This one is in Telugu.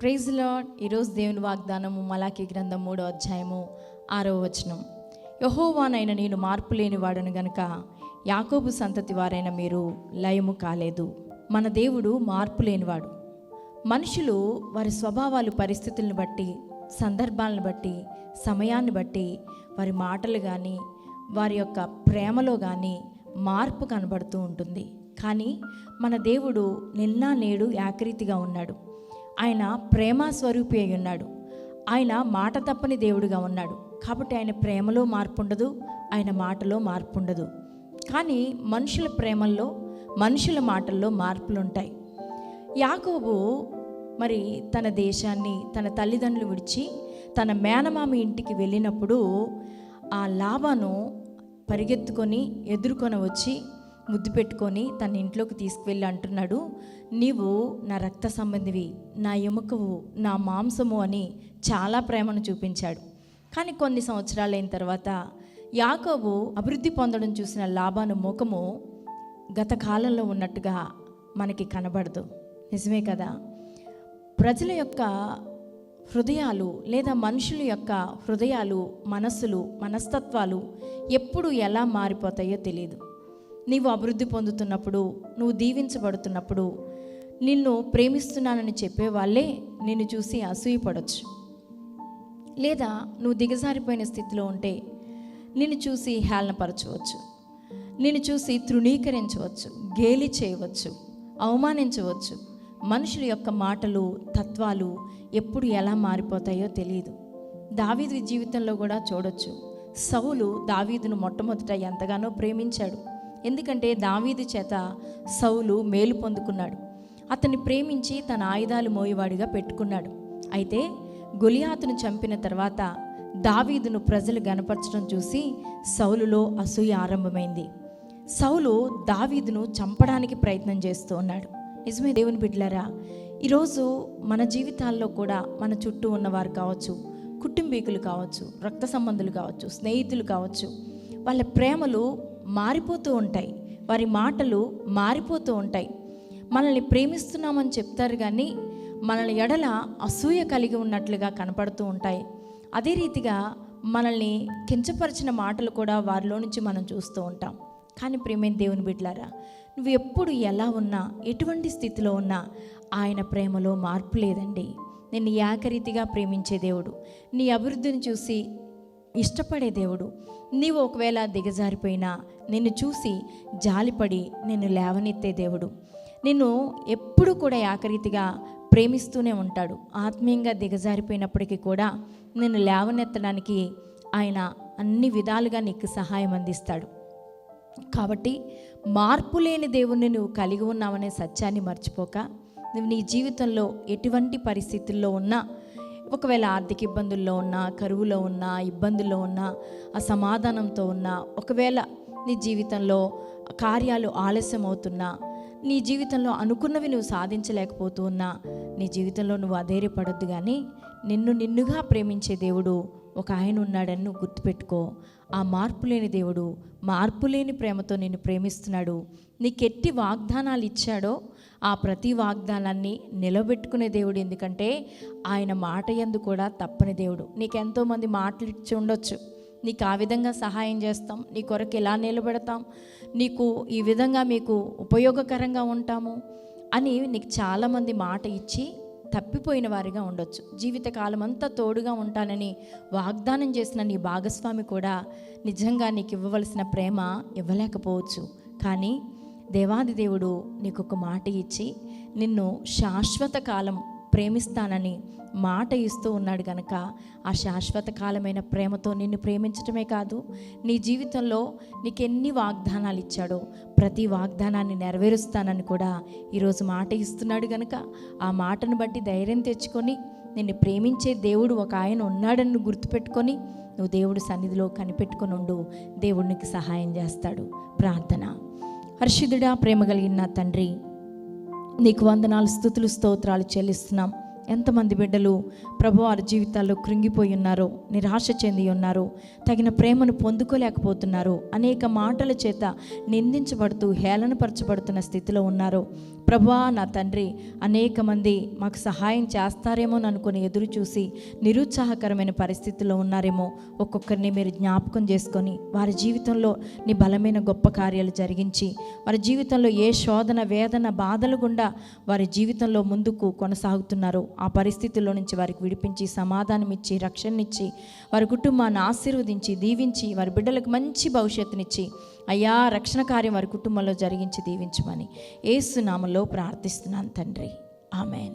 ప్రైజ్ లాడ్ ఈరోజు దేవుని వాగ్దానము మలాకి గ్రంథం మూడో అధ్యాయము ఆరో వచనం. యహోవానైన నేను మార్పు లేని వాడను గనుక యాకోబు సంతతి వారైన మీరు లయము కాలేదు. మన దేవుడు మార్పు లేనివాడు. మనుషులు వారి స్వభావాలు పరిస్థితులను బట్టి సందర్భాలను బట్టి సమయాన్ని బట్టి వారి మాటలు కానీ వారి యొక్క ప్రేమలో కానీ మార్పు కనబడుతూ ఉంటుంది. కానీ మన దేవుడు నిన్న నేడు ఏకరీతిగా ఉన్నాడు. ఆయన ప్రేమ స్వరూపి అయి ఉన్నాడు. ఆయన మాట తప్పని దేవుడిగా ఉన్నాడు. కాబట్టి ఆయన ప్రేమలో మార్పు ఉండదు ఆయన మాటలో మార్పు ఉండదు. కానీ మనుషుల ప్రేమల్లో మనుషుల మాటల్లో మార్పులు ఉంటాయి. యాకోబు మరి తన దేశాన్ని తన తల్లిదండ్రులు విడిచి తన మేనమామ ఇంటికి వెళ్ళినప్పుడు ఆ లాభాను పరిగెత్తుకొని ఎదుర్కొని వచ్చి ముద్దు పెట్టుకొని తన ఇంట్లోకి తీసుకువెళ్ళి అంటున్నాడు నీవు నా రక్త సంబంధివి నా ఎముకవు నా మాంసము అని చాలా ప్రేమను చూపించాడు. కానీ కొన్ని సంవత్సరాలైన తర్వాత యాకోబు అభివృద్ధి పొందడం చూసిన లాభాను ముఖము గత కాలంలో ఉన్నట్టుగా మనకి కనబడదు. నిజమే కదా? ప్రజల యొక్క హృదయాలు లేదా మనుషుల యొక్క హృదయాలు మనస్సులు మనస్తత్వాలు ఎప్పుడు ఎలా మారిపోతాయో తెలియదు నీవు అభివృద్ధి పొందుతున్నప్పుడు నువ్వు దీవించబడుతున్నప్పుడు నిన్ను ప్రేమిస్తున్నానని చెప్పే వాళ్ళే నిన్ను చూసి అసూయపడవచ్చు లేదా నువ్వు దిగజారిపోయిన స్థితిలో ఉంటే నిన్ను చూసి హేళనపరచవచ్చు. నిన్ను చూసి తృణీకరించవచ్చు గేలి చేయవచ్చు అవమానించవచ్చు. మనుషుల యొక్క మాటలు తత్వాలు ఎప్పుడు ఎలా మారిపోతాయో తెలియదు దావీదు జీవితంలో కూడా చూడొచ్చు. సౌలు దావీదును మొట్టమొదట ఎంతగానో ప్రేమించాడు. ఎందుకంటే దావీదు చేత సౌలు మేలు పొందుకున్నాడు. అతన్ని ప్రేమించి తన ఆయుధాలు మోయేవాడిగా పెట్టుకున్నాడు. అయితే గొలియాతును చంపిన తర్వాత దావీదును ప్రజలు గనపరచడం చూసి సౌలులో అసూయ ఆరంభమైంది. సౌలు దావీదును చంపడానికి ప్రయత్నం చేస్తూ ఉన్నాడు. నిజమే దేవుని బిడ్డలారా ఈరోజు మన జీవితాల్లో కూడా మన చుట్టూ ఉన్నవారు కావచ్చు కుటుంబీకులు కావచ్చు రక్త సంబంధులు కావచ్చు స్నేహితులు కావచ్చు వాళ్ళ ప్రేమలు మారిపోతూ ఉంటాయి. వారి మాటలు మారిపోతూ ఉంటాయి. మనల్ని ప్రేమిస్తున్నామని చెప్తారు కానీ మనల్ని ఎడల అసూయ కలిగి ఉన్నట్లుగా కనపడుతూ ఉంటాయి. అదే రీతిగా మనల్ని కించపరిచిన మాటలు కూడా వారిలో నుంచి మనం చూస్తూ ఉంటాం. కానీ ప్రేమైన దేవుని బిడ్డలారా నువ్వు ఎప్పుడు ఎలా ఉన్నా ఎటువంటి స్థితిలో ఉన్నా ఆయన ప్రేమలో మార్పు లేదండి. నిన్ను ఏకరీతిగా ప్రేమించే దేవుడు. నీ అభివృద్ధిని చూసి ఇష్టపడే దేవుడు. నీవు ఒకవేళ దిగజారిపోయినా నిన్ను చూసి జాలిపడి నిన్ను లేవనెత్తే దేవుడు. నిన్ను ఎప్పుడు కూడా ఏకరీతిగా ప్రేమిస్తూనే ఉంటాడు. ఆత్మీయంగా దిగజారిపోయినప్పటికీ కూడా నిన్ను లేవనెత్తడానికి ఆయన అన్ని విధాలుగా నీకు సహాయం అందిస్తాడు. కాబట్టి మార్పు లేని దేవుణ్ణి నువ్వు కలిగి ఉన్నావనే సత్యాన్ని మర్చిపోక నువ్వు నీ జీవితంలో ఎటువంటి పరిస్థితుల్లో ఉన్నా ఒకవేళ ఆర్థిక ఇబ్బందుల్లో ఉన్నా కరువులో ఉన్నా ఇబ్బందుల్లో ఉన్నా అసమాధానంతో ఉన్నా ఒకవేళ నీ జీవితంలో కార్యాలు ఆలస్యం అవుతున్నా నీ జీవితంలో అనుకున్నవి నువ్వు సాధించలేకపోతూ ఉన్నా నీ జీవితంలో నువ్వు అధైర్యపడొద్దు కానీ నిన్ను నిన్నుగా ప్రేమించే దేవుడు ఒక ఆయన ఉన్నాడని నువ్వు గుర్తుపెట్టుకో. ఆ మార్పు లేని దేవుడు మార్పు లేని ప్రేమతో నిన్ను ప్రేమిస్తున్నాడు. నీకెట్టి వాగ్దానాలు ఇచ్చాడో ఆ ప్రతి వాగ్దానాన్ని నిలబెట్టుకునే దేవుడు. ఎందుకంటే ఆయన మాట ఎందు కూడా తప్పని దేవుడు. నీకు ఎంతోమంది మాటలు ఇచ్చి ఉండొచ్చు. నీకు ఆ విధంగా సహాయం చేస్తాం. నీ కొరకు ఎలా నిలబెడతాం? నీకు ఈ విధంగా మీకు ఉపయోగకరంగా ఉంటాము అని నీకు చాలామంది మాట ఇచ్చి తప్పిపోయిన వారిగా ఉండొచ్చు. జీవితకాలం అంతా తోడుగా ఉంటానని వాగ్దానం చేసిన నీ భాగస్వామి కూడా నిజంగా నీకు ఇవ్వవలసిన ప్రేమ ఇవ్వలేకపోవచ్చు. కానీ దేవాది దేవుడు నీకు ఒక మాట ఇచ్చి నిన్ను శాశ్వత కాలం ప్రేమిస్తానని మాట ఇస్తూ ఉన్నాడు గనక ఆ శాశ్వత కాలమైన ప్రేమతో నిన్ను ప్రేమించటమే కాదు నీ జీవితంలో నీకు ఎన్ని వాగ్దానాలు ఇచ్చాడో ప్రతి వాగ్దానాన్ని నెరవేరుస్తానని కూడా ఈరోజు మాట ఇస్తున్నాడు గనక ఆ మాటను బట్టి ధైర్యం తెచ్చుకొని నిన్ను ప్రేమించే దేవుడు ఒక ఆయన ఉన్నాడని గుర్తుపెట్టుకొని నువ్వు దేవుడు సన్నిధిలో కనిపెట్టుకుని ఉండు దేవుడు నీకు సహాయం చేస్తాడు. ప్రార్థన. హర్షిదుడా ప్రేమ కలిగిన తండ్రి నీకు వందనాలు స్థుతులు స్తోత్రాలు చెల్లిస్తున్నాం. ఎంతమంది బిడ్డలు ప్రభు వారి జీవితాల్లో కృంగిపోయి ఉన్నారో నిరాశ చెంది ఉన్నారు తగిన ప్రేమను పొందుకోలేకపోతున్నారు అనేక మాటల చేత నిందించబడుతూ హేళనపరచబడుతున్న స్థితిలో ఉన్నారో. ప్రభా నా తండ్రి అనేక మంది మాకు సహాయం చేస్తారేమో అనుకుని ఎదురు చూసి నిరుత్సాహకరమైన పరిస్థితుల్లో ఉన్నారేమో ఒక్కొక్కరిని మీరు జ్ఞాపకం చేసుకొని వారి జీవితంలో నీ బలమైన గొప్ప కార్యాలు జరిగించి వారి జీవితంలో ఏ శోధన వేదన బాధలు గుండా వారి జీవితంలో ముందుకు కొనసాగుతున్నారో. ఆ పరిస్థితుల్లో నుంచి వారికి విడిపించి సమాధానం ఇచ్చి రక్షణనిచ్చి వారి కుటుంబాన్ని ఆశీర్వదించి దీవించి వారి బిడ్డలకు మంచి భవిష్యత్తునిచ్చి అయ్యా రక్షణ కార్యం వారి కుటుంబంలో జరిగించి దీవించమని ఏసునామలో ప్రార్థిస్తున్నాను తండ్రి. ఆమెన్.